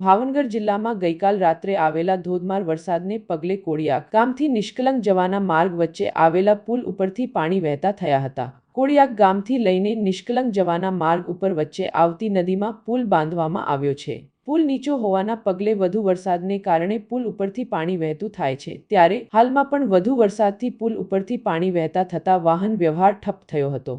ભાવનગર જિલ્લામાં ગઈકાલ રાત્રે આવેલા ધોધમાર વરસાદને પગલે કોળિયાક ગામથી નિષ્કલંક જવાના માર્ગ વચ્ચે આવેલા પુલ ઉપરથી પાણી વહેતા થયા હતા. કોળિયાક ગામથી લઈને નિષ્કલંક જવાના માર્ગ ઉપર વચ્ચે આવતી નદીમાં પુલ બાંધવામાં આવ્યો છે. પુલ નીચો હોવાના પગલે વધુ વરસાદને કારણે પુલ ઉપરથી પાણી વહેતું થાય છે. ત્યારે હાલમાં પણ વધુ વરસાદથી પુલ ઉપરથી પાણી વહેતા થતા વાહન વ્યવહાર ઠપ થયો હતો.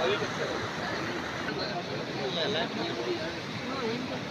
Thank you.